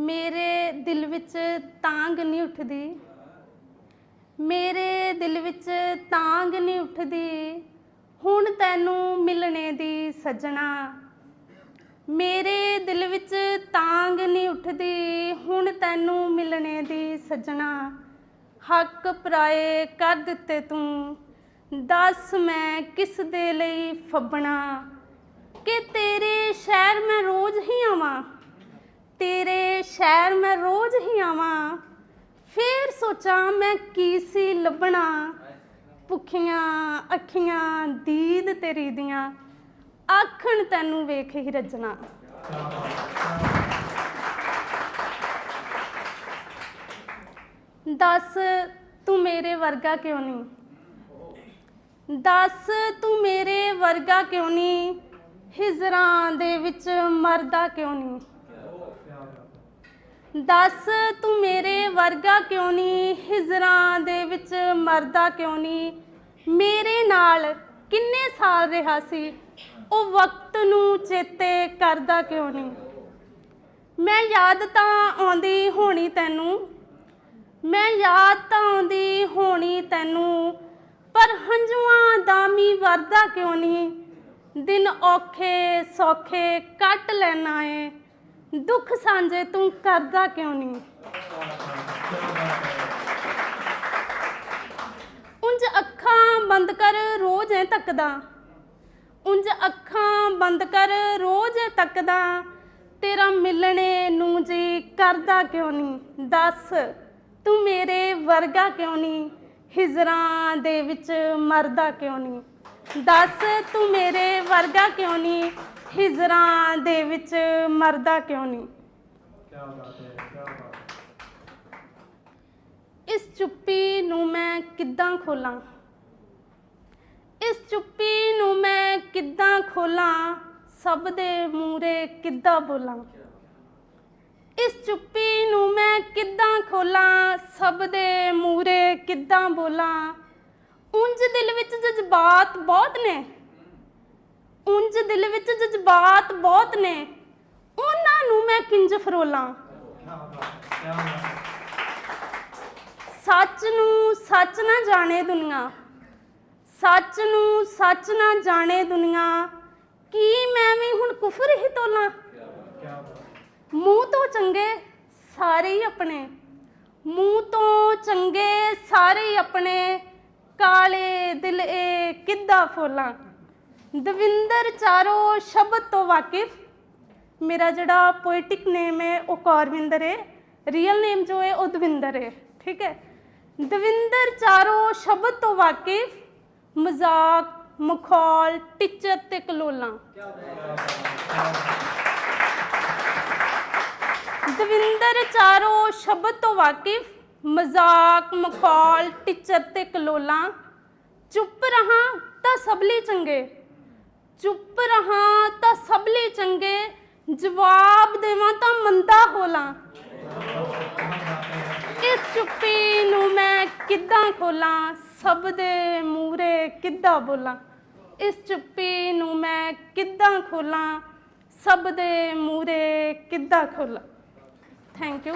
ਮੇਰੇ ਦਿਲ ਵਿੱਚ ਤਾਂਗ ਨਹੀਂ ਉੱਠਦੀ। ਮੇਰੇ ਦਿਲ ਵਿੱਚ ਤਾਂਗ ਨਹੀਂ ਉੱਠਦੀ। ਹੁਣ ਤੈਨੂੰ ਮਿਲਣੇ ਦੀ ਸੱਜਣਾ। ਮੇਰੇ ਦਿਲ ਵਿੱਚ ਤਾਂਗ ਨਹੀਂ ਉੱਠਦੀ। ਹੁਣ ਤੈਨੂੰ ਮਿਲਣੇ ਦੀ ਸੱਜਣਾ। ਹੱਕ ਪਰਾਏ ਕਰ ਦਿੱਤੇ ਤੂੰ। ਦੱਸ ਮੈਂ ਕਿਸ ਦੇ ਲਈ ਫੱਬਣਾ। ਕਿ ਤੇਰੇ ਸ਼ਹਿਰ ਮੈਂ ਰੋਜ਼ ਹੀ ਆਵਾਂ। ਸ਼ਹਿਰ ਮੈਂ ਰੋਜ਼ ਹੀ ਆਵਾਂ, ਫੇਰ ਸੋਚਾਂ ਮੈਂ ਕੀ ਸੀ ਲੱਭਣਾ। ਭੁੱਖੀਆਂ ਅੱਖੀਆਂ ਦੀਦ ਤੇਰੀ ਦੀਆਂ, ਆਖਣ ਤੈਨੂੰ ਵੇਖ ਹੀ ਰੱਜਣਾ। ਦੱਸ ਤੂੰ ਮੇਰੇ ਵਰਗਾ ਕਿਉਂ ਨਹੀਂ ਦੱਸ ਤੂੰ ਮੇਰੇ ਵਰਗਾ ਕਿਉਂ ਨਹੀਂ ਹਿਜਰਾਂ ਦੇ ਵਿੱਚ ਮਰਦਾ ਕਿਉਂ ਨਹੀਂ ਦੱਸ ਤੂੰ ਮੇਰੇ ਵਰਗਾ ਕਿਉਂ ਨਹੀਂ ਹਿਜਰਾਂ ਦੇ ਵਿੱਚ ਮਰਦਾ ਕਿਉਂ ਨਹੀਂ ਮੇਰੇ ਨਾਲ ਕਿੰਨੇ ਸਾਲ ਰਿਹਾ ਸੀ? ਉਹ ਵਕਤ ਨੂੰ ਚੇਤੇ ਕਰਦਾ ਕਿਉਂ ਨਹੀਂ ਮੈਂ ਯਾਦ ਤਾਂ ਆਉਂਦੀ ਹੋਣੀ ਤੈਨੂੰ। ਮੈਂ ਯਾਦ ਤਾਂ ਆਉਂਦੀ ਹੋਣੀ ਤੈਨੂੰ। ਪਰ ਹੰਝੂਆਂ ਦਾ ਮੀ ਵਰਦਾ ਕਿਉਂ ਨਹੀਂ ਦਿਨ ਔਖੇ ਸੌਖੇ ਕੱਟ ਲੈਣਾ ਏ। ਦੁੱਖ ਸਾਂਝੇ ਤੂੰ ਕਰਦਾ ਕਿਉਂ ਨਹੀਂ ਉਂਝ ਅੱਖਾਂ ਬੰਦ ਕਰ ਰੋਜ਼ ਐ ਤੱਕਦਾ। ਉਂਝ ਅੱਖਾਂ ਬੰਦ ਕਰ ਰੋਜ਼ ਐ ਤੱਕਦਾ। ਤੇਰਾ ਮਿਲਣੇ ਨੂੰ ਜੀ ਕਰਦਾ ਕਿਉਂ ਨਹੀਂ ਦੱਸ, ਤੂੰ ਮੇਰੇ ਵਰਗਾ ਕਿਉਂ ਨਹੀਂ ਹਿਜਰਾਂ ਦੇ ਵਿੱਚ ਮਰਦਾ ਕਿਉਂ ਨਹੀਂ ਦੱਸ, ਤੂੰ ਮੇਰੇ ਵਰਗਾ ਕਿਉਂ ਨਹੀਂ ਹਿਜਰਾਂ ਦੇ ਵਿੱਚ ਮਰਦਾ ਕਿਉਂ ਨਹੀਂ? ਇਸ ਚੁੱਪੀ ਨੂੰ ਮੈਂ ਕਿੱਦਾਂ ਖੋਲਾਂ? ਇਸ ਚੁੱਪੀ ਨੂੰ ਮੈਂ ਕਿੱਦਾਂ ਖੋਲਾਂ? ਸਭ ਦੇ ਮੂਰੇ ਕਿੱਦਾਂ ਬੋਲਾਂ? ਇਸ ਚੁੱਪੀ ਨੂੰ ਮੈਂ ਕਿੱਦਾਂ ਖੋਲਾਂ? ਸਭ ਦੇ ਮੂਰੇ ਕਿੱਦਾਂ ਬੋਲਾਂ? ਉਂਝ ਦਿਲ ਵਿੱਚ ਜਜ਼ਬਾਤ ਬਹੁਤ ਨੇ। ਉਂਝ ਦਿਲ ਵਿੱਚ ਜਜ਼ਬਾਤ ਬਹੁਤ ਨੇ। ਉਹਨਾਂ ਨੂੰ ਮੈਂ ਕਿੰਜ ਫਰੋਲਾਂ? ਸੱਚ ਨੂੰ ਸੱਚ ਨਾ ਜਾਣੇ ਦੁਨੀਆ। ਸੱਚ ਨੂੰ ਸੱਚ ਨਾ ਜਾਣੇ ਦੁਨੀਆ। ਕੀ ਮੈਂ ਵੀ ਹੁਣ ਕੁਫਰ ਹੀ ਤੋਲਾਂ? ਮੂੰਹ ਤੋਂ ਚੰਗੇ ਸਾਰੇ ਹੀ ਆਪਣੇ। ਮੂੰਹ ਤੋਂ ਚੰਗੇ ਸਾਰੇ ਹੀ ਆਪਣੇ। ਕਾਲੇ ਦਿਲ ਏ ਕਿੱਦਾਂ ਫੋਲਾਂ? ਦਵਿੰਦਰ ਚਾਰੋ ਸ਼ਬਦ ਤੋਂ ਵਾਕਿਫ। ਮੇਰਾ ਜਿਹੜਾ ਪੋਇਟਿਕ ਨੇਮ ਹੈ, ਉਹ ਕੌਰਵਿੰਦਰ ਹੈ ਰੀਅਲ ਨੇਮ ਜੋ ਹੈ, ਉਹ ਦਵਿੰਦਰ ਹੈ ਠੀਕ ਹੈ? ਦਵਿੰਦਰ ਚਾਰੋ ਸ਼ਬਦ ਤੋਂ ਵਾਕਿਫ। ਮਜ਼ਾਕ, ਮਖੌਲ, ਟਿੱਚਰ ਤੇ ਕਲੋਲਾਂ। ਦਵਿੰਦਰ ਚਾਰੋ ਸ਼ਬਦ ਤੋਂ ਵਾਕਿਫ। ਮਜ਼ਾਕ, ਮਖੌਲ, ਟਿੱਚਰ ਤੇ ਕਲੋਲਾਂ। ਚੁੱਪ ਰਹਾ ਤਾਂ ਸਭ ਲਈ ਚੰਗੇ। ਚੁੱਪ ਰਹਾ ਤਾਂ ਸਭ ਲਈ ਚੰਗੇ, ਜਵਾਬ ਦੇਵਾਂ ਤਾਂ ਮੰਦਾ ਹੋਲਾਂ। ਇਸ ਚੁੱਪੀ ਨੂੰ ਮੈਂ ਕਿੱਦਾਂ ਖੋਲਾਂ? ਸਭ ਦੇ ਮੂਰੇ ਕਿੱਦਾਂ ਬੋਲਾਂ? ਇਸ ਚੁੱਪੀ ਨੂੰ ਮੈਂ ਕਿੱਦਾਂ ਖੋਲਾਂ? ਸਭ ਦੇ ਮੂਰੇ ਕਿੱਦਾਂ ਖੋਲਾਂ? Thank you